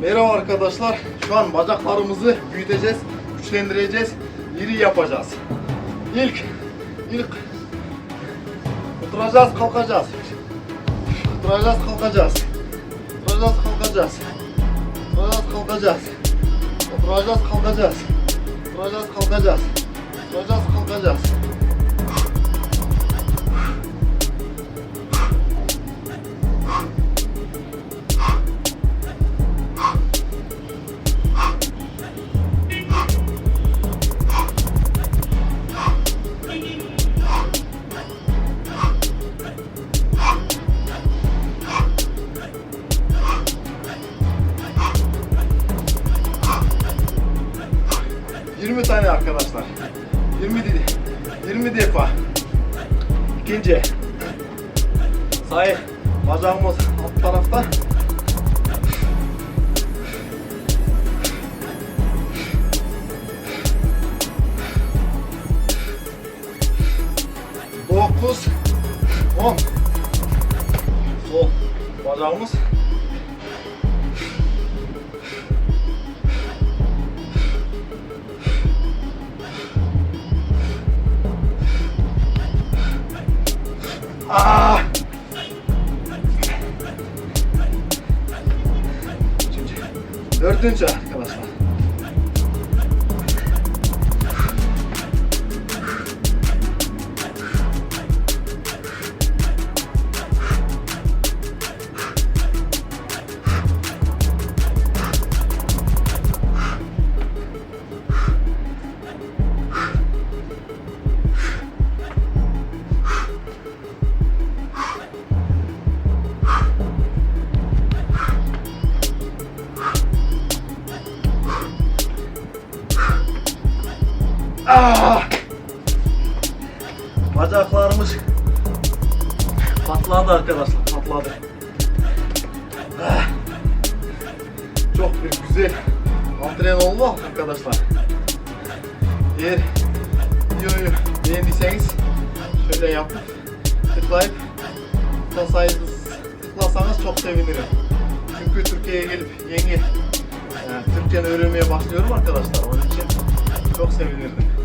Merhaba arkadaşlar. Şu an bacaklarımızı büyüteceğiz, güçlendireceğiz, iri yapacağız. İlk, ilk oturacağız, kalkacağız. Oturacağız, kalkacağız. Oturacağız, kalkacağız. Oturacağız, kalkacağız. Oturacağız, kalkacağız. Oturacağız, kalkacağız. Oturacağız, kalkacağız. Yirmi tane arkadaşlar. 20 dedi. 20 defa. İkinci. Say. Bacağımız alt tarafta. Dokuz. On. Sol. Bacağımız. Dördüncü Ah! Bacaklarımız patladı arkadaşlar, patladı. Ah! Çok bir güzel antrenman oldu arkadaşlar. Eğer videoyu beğendiyseniz şöyle yapıp tıklayıp tıklasanız, çok sevinirim. Çünkü Türkiye'ye gelip yeni yani Türkçe öğrenmeye başlıyorum arkadaşlar. Onun için çok sevinirdim.